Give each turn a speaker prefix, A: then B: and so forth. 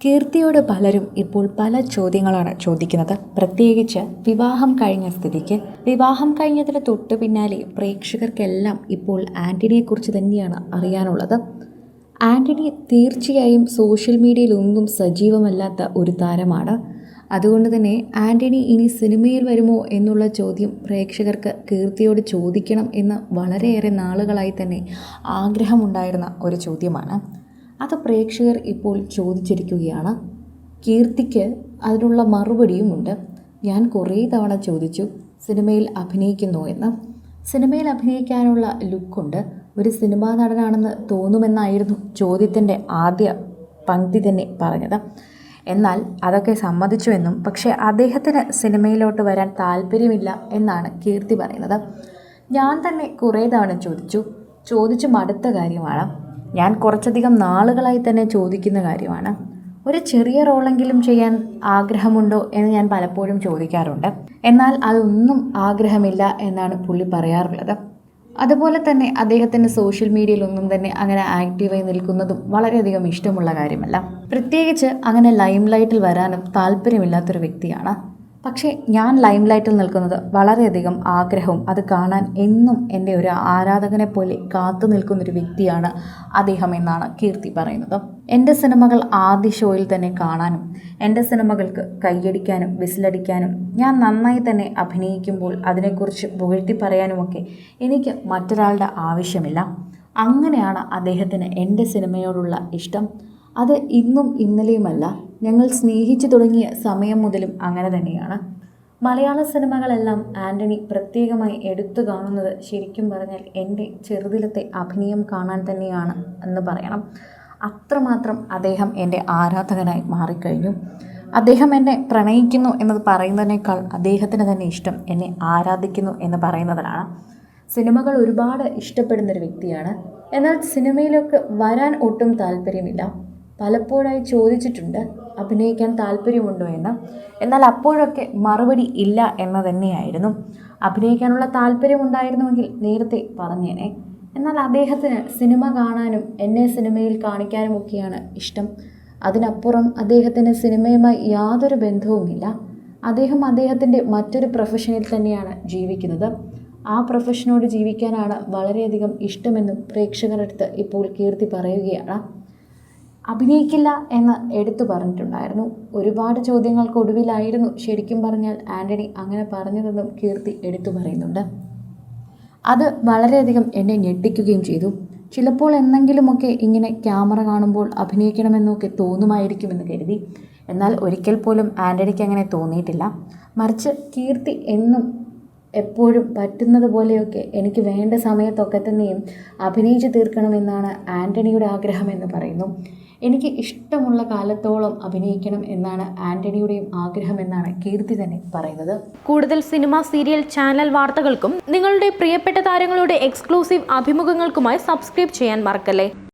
A: കീർത്തിയോട് പലരും ഇപ്പോൾ പല ചോദ്യങ്ങളാണ് ചോദിക്കുന്നത്. പ്രത്യേകിച്ച് വിവാഹം കഴിഞ്ഞ സ്ഥിതിക്ക്. വിവാഹം കഴിഞ്ഞതിന് തൊട്ട് പിന്നാലെ പ്രേക്ഷകർക്കെല്ലാം ഇപ്പോൾ ആന്റണിയെക്കുറിച്ച് തന്നെയാണ് അറിയാനുള്ളത്. ആന്റണി തീർച്ചയായും സോഷ്യൽ മീഡിയയിലൊന്നും സജീവമല്ലാത്ത ഒരു താരമാണ്. അതുകൊണ്ട് തന്നെ ആന്റണി ഇനി സിനിമയിൽ വരുമോ എന്നുള്ള ചോദ്യം പ്രേക്ഷകർക്ക് കീർത്തിയോട് ചോദിക്കണം എന്ന് വളരെയേറെ നാളുകളായി തന്നെ ആഗ്രഹമുണ്ടായിരുന്ന ഒരു ചോദ്യമാണ്. അത് പ്രേക്ഷകർ ഇപ്പോൾ ചോദിച്ചിരിക്കുകയാണ്. കീർത്തിക്ക് അതിനുള്ള മറുപടിയുമുണ്ട്. ഞാൻ കുറേ തവണ ചോദിച്ചു സിനിമയിൽ അഭിനയിക്കുന്നു എന്ന്. സിനിമയിൽ അഭിനയിക്കാനുള്ള ലുക്കുണ്ട്. ഒരു സിനിമാ നടനാണെന്ന് തോന്നുമെന്നായിരുന്നു ചോദ്യത്തിന്റെ ആദ്യ പങ്ക്തി തന്നെ പറഞ്ഞത്. എന്നാൽ അതൊക്കെ സമ്മതിച്ചു എന്നും പക്ഷേ അദ്ദേഹത്തിന് സിനിമയിലോട്ട് വരാൻ താല്പര്യമില്ല എന്നാണ് കീർത്തി പറയുന്നത്. ഞാൻ തന്നെ കുറേ തവണ ചോദിച്ചു. ചോദിച്ചു മടുത്ത കാര്യമാണ്. ഞാൻ കുറച്ചധികം നാളുകളായി തന്നെ ചോദിക്കുന്ന കാര്യമാണ്. ഒരു ചെറിയ റോളെങ്കിലും ചെയ്യാൻ ആഗ്രഹമുണ്ടോ എന്ന് ഞാൻ പലപ്പോഴും ചോദിക്കാറുണ്ട്. എന്നാൽ അതൊന്നും ആഗ്രഹമില്ല എന്നാണ് പുള്ളി പറയാറുള്ളത്. അതുപോലെ തന്നെ അദ്ദേഹത്തിന് സോഷ്യൽ മീഡിയയിലൊന്നും തന്നെ അങ്ങനെ ആക്റ്റീവായി നിൽക്കുന്നതും വളരെയധികം ഇഷ്ടമുള്ള കാര്യമല്ല. പ്രത്യേകിച്ച് അങ്ങനെ ലൈം ലൈറ്റിൽ വരാനും താല്പര്യമില്ലാത്തൊരു വ്യക്തിയാണ്. പക്ഷേ ഞാൻ ലൈം ലൈറ്റിൽ നിൽക്കുന്നത് വളരെയധികം ആഗ്രഹവും അത് കാണാൻ എന്നും എന്റെ ഒരു ആരാധകനെ പോലെ കാത്തു നിൽക്കുന്നൊരു വ്യക്തിയാണ് അദ്ദേഹം എന്നാണ് കീർത്തി പറയുന്നത്. എന്റെ സിനിമകൾ ആദ്യ ഷോയിൽ തന്നെ കാണാനും എന്റെ സിനിമകൾക്ക് കൈയടിക്കാനും വിസിലടിക്കാനും ഞാൻ നന്നായി തന്നെ അഭിനയിക്കുമ്പോൾ അതിനെക്കുറിച്ച് പുകഴ്ത്തി പറയാനുമൊക്കെ എനിക്ക് മറ്റൊരാളുടെ ആവശ്യമില്ല. അങ്ങനെയാണ് അദ്ദേഹത്തിന് എന്റെ സിനിമയോടുള്ള ഇഷ്ടം. അത് ഇന്നും ഇന്നലെയുമല്ല. ഞങ്ങൾ സ്നേഹിച്ചു തുടങ്ങിയ സമയം മുതലും അങ്ങനെ തന്നെയാണ്. മലയാള സിനിമകളെല്ലാം ആന്റണി പ്രത്യേകമായി എടുത്തു കാണുന്നത് ശരിക്കും പറഞ്ഞാൽ എന്റെ ചെറുതിലത്തെ അഭിനയം കാണാൻ തന്നെയാണ് എന്ന് പറയണം. അത്രമാത്രം അദ്ദേഹം എന്റെ ആരാധകനായി മാറിക്കഴിഞ്ഞു. അദ്ദേഹം എന്നെ പ്രണയിക്കുന്നു എന്നത് പറയുന്നതിനേക്കാൾ അദ്ദേഹത്തിന് തന്നെ ഇഷ്ടം എന്നെ ആരാധിക്കുന്നു എന്ന് പറയുന്നതിനാണ്. സിനിമകൾ ഒരുപാട് ഇഷ്ടപ്പെടുന്നൊരു വ്യക്തിയാണ്. എന്നാൽ സിനിമയിലൊക്കെ വരാൻ ഒട്ടും താല്പര്യമില്ല. പലപ്പോഴായി ചോദിച്ചിട്ടുണ്ട് അഭിനയിക്കാൻ താല്പര്യമുണ്ടോ എന്ന്? എന്നാൽ അപ്പോഴൊക്കെ മറുപടി ഇല്ല എന്ന് തന്നെയായിരുന്നു. അഭിനയിക്കാനുള്ള താല്പര്യമുണ്ടായിരുന്നുവെങ്കിൽ നേരത്തെ പറഞ്ഞേനെ. എന്നാൽ അദ്ദേഹത്തിന് സിനിമ കാണാനും എന്നെ സിനിമയിൽ കാണിക്കാനും ഒക്കെയാണ് ഇഷ്ടം. അതിനപ്പുറം അദ്ദേഹത്തിന് സിനിമയുമായി യാതൊരു ബന്ധവുമില്ല. അദ്ദേഹം അദ്ദേഹത്തിന്റെ മറ്റൊരു പ്രൊഫഷനിൽ തന്നെയാണ് ജീവിക്കുന്നത്. ആ പ്രൊഫഷനോട് ജീവിക്കാനാണ് വളരെയധികം ഇഷ്ടമെന്നും പ്രേക്ഷകരടുത്ത് ഇപ്പോൾ കീർത്തി പറയുകയാണ്. അഭിനയിക്കില്ല എന്ന് എടുത്തു പറഞ്ഞിട്ടുണ്ടായിരുന്നു. ഒരുപാട് ചോദ്യങ്ങൾക്കൊടുവിലായിരുന്നു ശരിക്കും പറഞ്ഞാൽ ആന്റണി അങ്ങനെ പറഞ്ഞതെന്നും കീർത്തി എടുത്തു പറയുന്നുണ്ട്. അത് വളരെയധികം എന്നെ ഞെട്ടിക്കുകയും ചെയ്തു. ചിലപ്പോൾ എന്തെങ്കിലുമൊക്കെ ഇങ്ങനെ ക്യാമറ കാണുമ്പോൾ അഭിനയിക്കണമെന്നൊക്കെ തോന്നുമായിരിക്കുമെന്ന് കരുതി. എന്നാൽ ഒരിക്കൽ പോലും ആന്റണിക്ക് അങ്ങനെ തോന്നിയിട്ടില്ല. മറിച്ച് കീർത്തി എന്നും എപ്പോഴും പറ്റുന്നത് പോലെയൊക്കെ എനിക്ക് വേണ്ട സമയത്തൊക്കെ തന്നെയും അഭിനയിച്ചു തീർക്കണമെന്നാണ് ആന്റണിയുടെ ആഗ്രഹമെന്ന് പറയുന്നു. എനിക്ക് ഇഷ്ടമുള്ള കാലത്തോളം അഭിനയിക്കണം എന്നാണ് ആന്റണിയുടെയും ആഗ്രഹം എന്നാണ് കീർത്തി തന്നെ പറയുന്നത്.
B: കൂടുതൽ സിനിമ സീരിയൽ ചാനൽ വാർത്തകൾക്കും നിങ്ങളുടെ പ്രിയപ്പെട്ട താരങ്ങളുടെ എക്സ്ക്ലൂസീവ് അഭിമുഖങ്ങൾക്കുമായി സബ്സ്ക്രൈബ് ചെയ്യാൻ മറക്കല്ലേ?